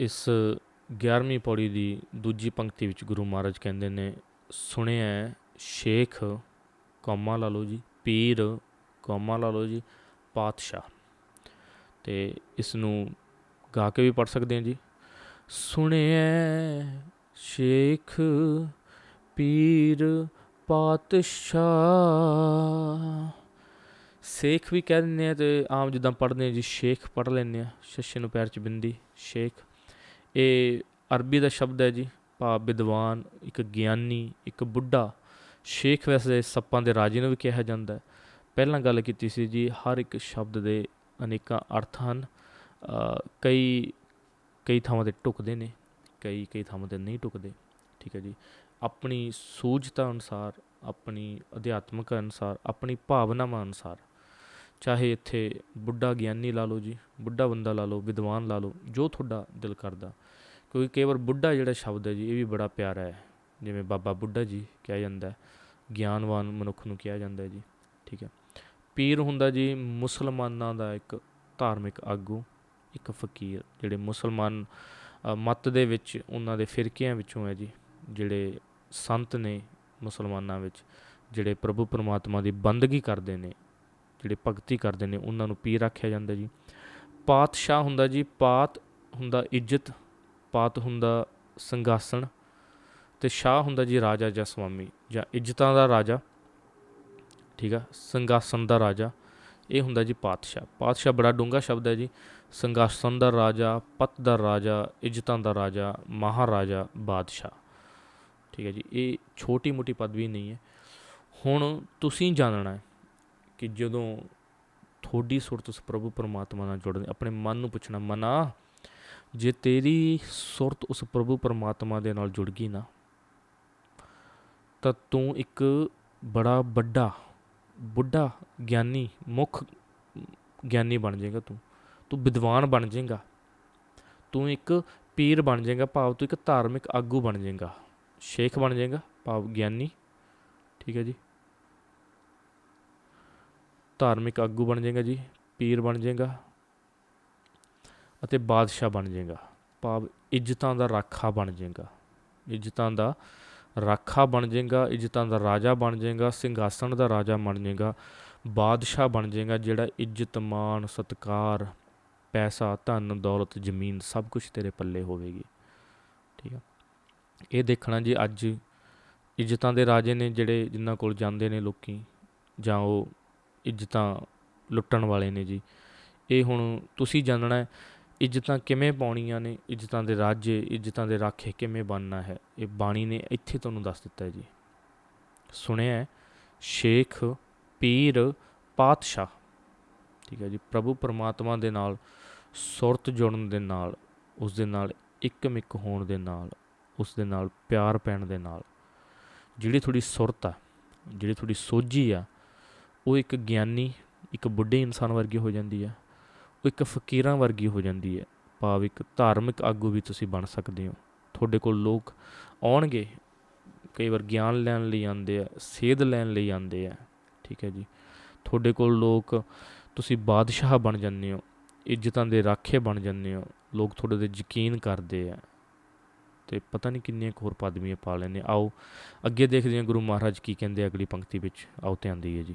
ਇਸ 11ਵੀਂ ਪੌੜੀ ਦੀ ਦੂਜੀ ਪੰਕਤੀ ਵਿੱਚ ਗੁਰੂ ਮਹਾਰਾਜ ਕਹਿੰਦੇ ਨੇ, ਸੁਣਿਆ ਸ਼ੇਖ ਕੌਮਾ ਲਾ ਲਓ ਜੀ, ਪੀਰ ਕੌਮਾ ਲਾ ਲਓ ਜੀ, ਪਾਤਸ਼ਾਹ। ਤੇ ਇਸ ਨੂੰ ਗਾ ਕੇ ਵੀ ਪੜ ਸਕਦੇ ਹਾਂ ਜੀ। ਸੁਣਿਆ ਸ਼ੇਖ ਪੀਰ ਪਾਤਸ਼ਾਹ। ਸੇਖ ਵੀ ਕਹਿ ਦਿੰਦੇ ਆ ਤੇ ਆਮ ਜਿੱਦਾਂ ਪੜ੍ਹਦੇ ਆ ਜੀ, ਸ਼ੇਖ ਪੜ੍ਹ ਲੈਂਦੇ ਆ ਸ਼ਸ਼ੇ ਨੂੰ ਪੈਰ 'ਚ ਬਿੰਦੀ, ਸ਼ੇਖ। ਇਹ ਅਰਬੀ ਦਾ ਸ਼ਬਦ ਹੈ ਜੀ ਭਾਵ ਵਿਦਵਾਨ, ਇੱਕ ਗਿਆਨੀ, ਇੱਕ ਬੁੱਢਾ। ਸ਼ੇਖ ਵੈਸੇ ਸੱਪਾਂ ਦੇ ਰਾਜੇ ਨੂੰ ਵੀ ਕਿਹਾ ਜਾਂਦਾ ਹੈ। ਪਹਿਲਾਂ ਗੱਲ ਕੀਤੀ ਸੀ ਜੀ, ਹਰ ਇੱਕ ਸ਼ਬਦ ਦੇ ਅਨੇਕਾਂ ਅਰਥ ਹਨ। ਕਈ ਕਈ ਥਾਵਾਂ ਤੇ ਟੁਕਦੇ ਨੇ, ਕਈ ਕਈ ਥਾਵਾਂ ਤੇ ਨਹੀਂ ਟੁਕਦੇ ਠੀਕ ਹੈ ਜੀ। ਆਪਣੀ ਸੂਝਤਾ ਅਨੁਸਾਰ, ਆਪਣੀ ਅਧਿਆਤਮਕ ਅਨੁਸਾਰ, ਆਪਣੀ ਭਾਵਨਾਵਾਂ ਅਨੁਸਾਰ ਚਾਹੇ ਇੱਥੇ ਬੁੱਢਾ ਗਿਆਨੀ ਲਾ ਲਓ ਜੀ, ਬੁੱਢਾ ਬੰਦਾ ਲਾ ਲਓ, ਵਿਦਵਾਨ ਲਾ ਲਓ, ਜੋ ਤੁਹਾਡਾ ਦਿਲ ਕਰਦਾ। ਕਿਉਂਕਿ ਕਈ ਵਾਰ ਬੁੱਢਾ ਜਿਹੜਾ ਸ਼ਬਦ ਹੈ ਜੀ, ਇਹ ਵੀ ਬੜਾ ਪਿਆਰਾ ਹੈ। ਜਿਵੇਂ ਬਾਬਾ ਬੁੱਢਾ ਜੀ ਕਿਹਾ ਜਾਂਦਾ ਹੈ, ਗਿਆਨਵਾਨ ਮਨੁੱਖ ਨੂੰ ਕਿਹਾ ਜਾਂਦਾ ਹੈ ਜੀ, ਠੀਕ ਹੈ। ਪੀਰ ਹੁੰਦਾ ਜੀ ਮੁਸਲਮਾਨਾਂ ਦਾ ਇੱਕ ਧਾਰਮਿਕ ਆਗੂ, ਇੱਕ ਫਕੀਰ, ਜਿਹੜੇ ਮੁਸਲਮਾਨ ਮਤ ਦੇ ਵਿੱਚ, ਉਹਨਾਂ ਦੇ ਫਿਰਕਿਆਂ ਵਿੱਚੋਂ ਹੈ ਜੀ, ਜਿਹੜੇ ਸੰਤ ਨੇ ਮੁਸਲਮਾਨਾਂ ਵਿੱਚ, ਜਿਹੜੇ ਪ੍ਰਭੂ ਪਰਮਾਤਮਾ ਦੀ ਬੰਦਗੀ ਕਰਦੇ ਨੇ ਜਿਹੜੇ ਭਗਤੀ ਕਰਦੇ ਨੇ, ਉਹਨਾਂ ਨੂੰ ਪੀਰ ਆਖਿਆ ਜਾਂਦਾ ਜੀ। ਪਾਤਸ਼ਾਹ ਹੁੰਦਾ ਜੀ, ਪਾਤ ਹੁੰਦਾ ਇੱਜ਼ਤ, ਪਾਤ ਹੁੰਦਾ ਸੰਗਾਸਣ ਤੇ ਸ਼ਾਹ ਹੁੰਦਾ ਜੀ ਰਾਜਾ ਜਾਂ ਸਵਾਮੀ ਜਾਂ ਇੱਜ਼ਤਾਂ ਦਾ ਰਾਜਾ, ਠੀਕ ਆ ਸੰਗਾਸਣ ਦਾ ਰਾਜਾ, ਇਹ ਹੁੰਦਾ ਜੀ ਪਾਤਸ਼ਾਹ। ਪਾਤਸ਼ਾਹ ਬੜਾ ਡੂੰਘਾ ਸ਼ਬਦ ਹੈ ਜੀ ਸੰਗਾਸਨ ਦਾ ਰਾਜਾ, ਪਤ ਦਾ ਰਾਜਾ, ਇੱਜ਼ਤਾਂ ਦਾ ਰਾਜਾ, ਮਹਾਰਾਜਾ, ਬਾਦਸ਼ਾਹ, ਠੀਕ ਹੈ ਜੀ। ਇਹ ਛੋਟੀ ਮੋਟੀ ਪਦਵੀ ਨਹੀਂ ਹੈ। ਹੁਣ ਤੁਸੀਂ ਜਾਣਨਾ ਹੈ ਕਿ ਜਦੋਂ ਤੁਹਾਡੀ ਸੁਰਤ ਉਸ ਪ੍ਰਭੂ ਪਰਮਾਤਮਾ ਨਾਲ ਜੁੜਨੀ ਆਪਣੇ ਮਨ ਨੂੰ ਪੁੱਛਣਾ, ਮਨਾ, ਜੇ ਤੇਰੀ ਸੁਰਤ ਉਸ ਪ੍ਰਭੂ ਪਰਮਾਤਮਾ ਦੇ ਨਾਲ ਜੁੜ ਗਈ ਨਾ, ਤਾਂ ਤੂੰ ਇੱਕ ਬੜਾ ਵੱਡਾ, ਬੁੱਢਾ ਗਿਆਨੀ, ਮੁੱਖ ਗਿਆਨੀ ਬਣ ਜਾਏਗਾ ਤੂੰ। ਤੂੰ ਵਿਦਵਾਨ ਬਣ ਜਾਏਗਾ। ਤੂੰ ਇੱਕ ਪੀਰ ਬਣ ਜਾਏਗਾ, ਭਾਵ ਤੂੰ ਇੱਕ ਧਾਰਮਿਕ ਆਗੂ ਬਣ ਜਾਏਗਾ। ਸ਼ੇਖ ਬਣ ਜਾਏਗਾ, ਭਾਵ ਗਿਆਨੀ। ਠੀਕ ਹੈ ਜੀ? ਧਾਰਮਿਕ ਆਗੂ ਬਣ ਜਾਏਗਾ ਜੀ, ਪੀਰ ਬਣ ਜਾਏਗਾ ਅਤੇ ਬਾਦਸ਼ਾਹ ਬਣ ਜਾਏਗਾ। ਭਾਵ ਇੱਜ਼ਤਾਂ ਦਾ ਰਾਖਾ ਬਣ ਜਾਏਗਾ। ਇੱਜ਼ਤਾਂ ਦਾ ਰਾਖਾ ਬਣ ਜਾਏਗਾ, ਇੱਜ਼ਤਾਂ ਦਾ ਰਾਜਾ ਬਣ ਜਾਏਗਾ, ਸਿੰਘਾਸਣ ਦਾ ਰਾਜਾ ਬਣ ਜਾਏਗਾ, ਬਾਦਸ਼ਾਹ ਬਣ ਜਾਏਗਾ ਜਿਹੜਾ ਇੱਜ਼ਤ, ਮਾਣ, ਸਤਕਾਰ, ਪੈਸਾ, ਧਨ, ਦੌਲਤ, ਜ਼ਮੀਨ ਸਭ ਕੁਝ ਤੇਰੇ ਪੱਲੇ ਹੋਵੇਗੀ। ਠੀਕ ਆ? ਇਹ ਦੇਖਣਾ ਜੀ ਅੱਜ ਇੱਜ਼ਤਾਂ ਦੇ ਰਾਜੇ ਨੇ ਜਿਹੜੇ ਜਿਨ੍ਹਾਂ ਕੋਲ ਜਾਂਦੇ ਨੇ ਲੋਕੀ ਜਾਂ ਉਹ ਇੱਜ਼ਤਾਂ ਲੁੱਟਣ ਵਾਲੇ ਨੇ ਜੀ। ਇਹ ਹੁਣ ਤੁਸੀਂ ਜਾਣਨਾ ਹੈ, ਇੱਜ਼ਤਾਂ ਕਿਵੇਂ ਪਾਉਣੀਆਂ ਨੇ, ਇੱਜ਼ਤਾਂ ਦੇ ਰਾਜੇ, ਇੱਜ਼ਤਾਂ ਦੇ ਰਾਖੇ ਕਿਵੇਂ ਬਣਨਾ ਹੈ? ਇਹ ਬਾਣੀ ਨੇ ਇੱਥੇ ਤੁਹਾਨੂੰ ਦੱਸ ਦਿੱਤਾ ਹੈ ਜੀ। ਸੁਣਿਆ ਸ਼ੇਖ ਪੀਰ ਪਾਤਸ਼ਾਹ, ਠੀਕ ਹੈ ਜੀ, ਪ੍ਰਭੂ ਪਰਮਾਤਮਾ ਦੇ ਨਾਲ, ਸੁਰਤ ਜੁੜਨ ਦੇ ਨਾਲ, ਉਸ ਦੇ ਨਾਲ, ਇੱਕਮਿਕ ਹੋਣ ਦੇ ਨਾਲ, ਉਸ ਦੇ ਨਾਲ, ਪਿਆਰ ਪੈਣ ਦੇ ਨਾਲ, ਜਿਹੜੀ ਤੁਹਾਡੀ ਸੁਰਤ ਆ, ਜਿਹੜੀ ਤੁਹਾਡੀ ਸੋਝੀ ਆ ਉਹ ਇੱਕ ਗਿਆਨੀ, ਇੱਕ ਬੁੱਢੇ ਇਨਸਾਨ ਵਰਗੀ ਹੋ ਜਾਂਦੀ ਹੈ ਉਹ ਇੱਕ ਫਕੀਰਾਂ ਵਰਗੀ ਹੋ ਜਾਂਦੀ ਹੈ ਭਾਵ ਇੱਕ ਧਾਰਮਿਕ ਆਗੂ ਵੀ ਤੁਸੀਂ ਬਣ ਸਕਦੇ ਹੋ। ਤੁਹਾਡੇ ਕੋਲ ਲੋਕ ਆਉਣਗੇ, ਕਈ ਵਾਰ ਗਿਆਨ ਲੈਣ ਲਈ ਆਉਂਦੇ ਆ, ਸੇਧ ਲੈਣ ਲਈ ਆਉਂਦੇ ਆ। ਠੀਕ ਹੈ ਜੀ। ਤੁਹਾਡੇ ਕੋਲ ਲੋਕ ਤੁਸੀਂ ਬਾਦਸ਼ਾਹ ਬਣ ਜਾਂਦੇ ਹੋ, ਇੱਜ਼ਤਾਂ ਦੇ ਰਾਖੇ ਬਣ ਜਾਂਦੇ ਹੋ, ਲੋਕ ਤੁਹਾਡੇ ਤੇ ਯਕੀਨ ਕਰਦੇ ਆ। ਤੇ ਪਤਾ ਨਹੀਂ ਕਿੰਨੀਆਂ ਕੁ ਹੋਰ ਪਦਵੀਆਂ ਪਾ ਲੈਂਦੇ ਆਓ, ਅੱਗੇ ਦੇਖਦੇ ਹਾਂ ਗੁਰੂ ਮਹਾਰਾਜ ਕੀ ਕਹਿੰਦੇ ਅਗਲੀ ਪੰਕਤੀ ਵਿੱਚ। ਆਓ ਧਿਆਨ ਦਈਏ ਜੀ।